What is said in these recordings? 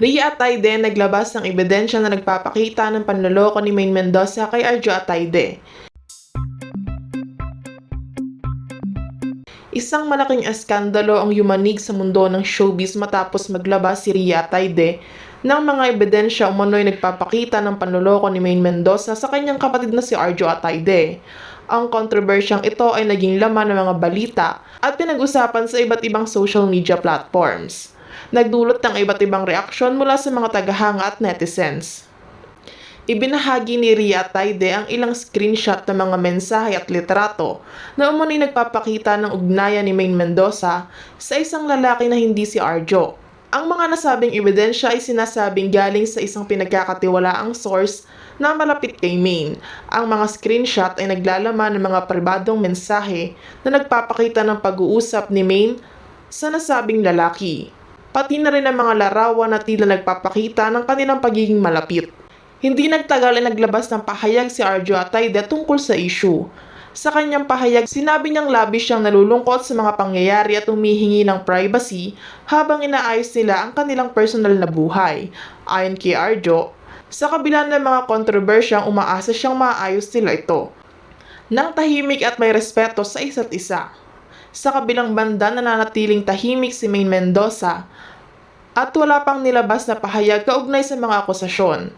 Ria Atayde naglabas ng ebidensya na nagpapakita ng panloloko ni Maine Mendoza kay Arjo Atayde. Isang malaking eskandalo ang yumanig sa mundo ng showbiz matapos maglabas si Ria Atayde ng mga ebidensya umano'y nagpapakita ng panloloko ni Maine Mendoza sa kanyang kapatid na si Arjo Atayde. Ang kontrobersyang ito ay naging laman ng mga balita at pinag-usapan sa iba't ibang social media platforms. Nagdulot ng iba't ibang reaksyon mula sa mga tagahanga at netizens. Ibinahagi ni Ria Taide ang ilang screenshot ng mga mensahe at litrato na umano'y nagpapakita ng ugnayan ni Maine Mendoza sa isang lalaki na hindi si Arjo. Ang mga nasabing ebidensya ay sinasabing galing sa isang pinagkakatiwalaang source na malapit kay Maine. Ang mga screenshot ay naglalaman ng mga pribadong mensahe na nagpapakita ng pag-uusap ni Maine sa nasabing lalaki. Pati na rin ang mga larawan na tila nagpapakita ng kanilang pagiging malapit. Hindi nagtagal ay naglabas ng pahayag si Arjo Atayde tungkol sa issue. Sa kanyang pahayag, sinabi niyang labis siyang nalulungkot sa mga pangyayari at humihingi ng privacy habang inaayos nila ang kanilang personal na buhay. Ayon kay Arjo, sa kabila ng mga kontrobersyang umaasa siyang maayos nila ito. Nang tahimik at may respeto sa isa't isa. Sa kabilang banda nananatiling tahimik si Maine Mendoza at wala pang nilabas na pahayag kaugnay sa mga akusasyon.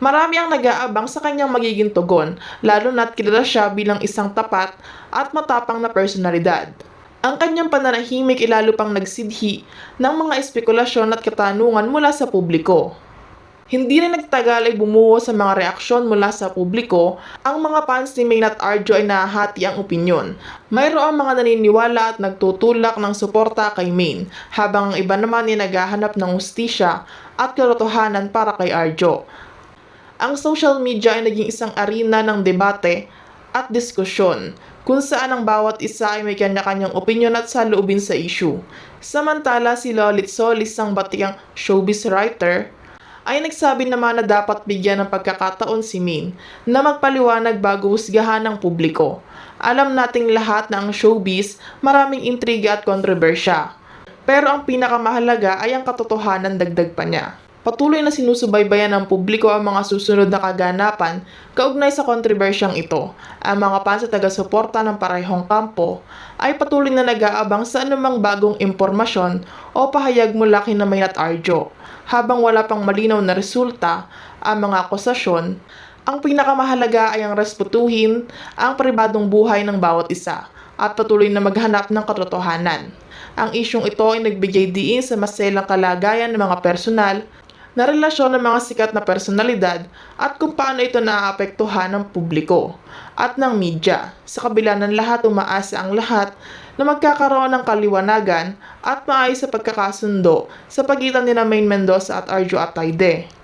Marami ang nag-aabang sa kanyang magiging tugon, lalo na't kilala siya bilang isang tapat at matapang na personalidad. Ang kanyang pananahimik ilalo pang nagsidhi ng mga espekulasyon at katanungan mula sa publiko. Hindi rin nagtagal ay bumuo sa mga reaksyon mula sa publiko, ang mga fans ni Maynard Arjo ay nahahati ang opinyon. Mayroong mga naniniwala at nagtutulak ng suporta kay Main, habang ang iba naman ay naghahanap ng hustisya at katotohanan para kay Arjo. Ang social media ay naging isang arena ng debate at diskusyon kung saan ang bawat isa ay may kanya-kanyang opinyon at saloobin sa issue. Samantala si Lolit Solis, ang batikang showbiz writer, ay nagsabi naman na dapat bigyan ng pagkakataon si Min na magpaliwanag bago husgahan ng publiko. Alam nating lahat na ang showbiz maraming intriga at kontrobersya. Pero ang pinakamahalaga ay ang katotohanan dagdag pa niya. Patuloy na sinusubaybayan ng publiko ang mga susunod na kaganapan kaugnay sa kontrobersyang ito. Ang mga fans at taga-suporta ng parehong kampo ay patuloy na nag-aabang sa anumang bagong impormasyon o pahayag mula kina Maynard Arjo. Habang wala pang malinaw na resulta ang mga akusasyon, ang pinakamahalaga ay ang respetuhin ang pribadong buhay ng bawat isa at patuloy na maghanap ng katotohanan. Ang isyong ito ay nagbigay diin sa maselang kalagayan ng mga personal na relasyon ng mga sikat na personalidad at kung paano ito naaapektuhan ng publiko at ng media. Sa kabila ng lahat, umaasa ang lahat na magkakaroon ng kaliwanagan at maayos sa pagkakasundo sa pagitan ni Maine Mendoza at Arjo Atayde.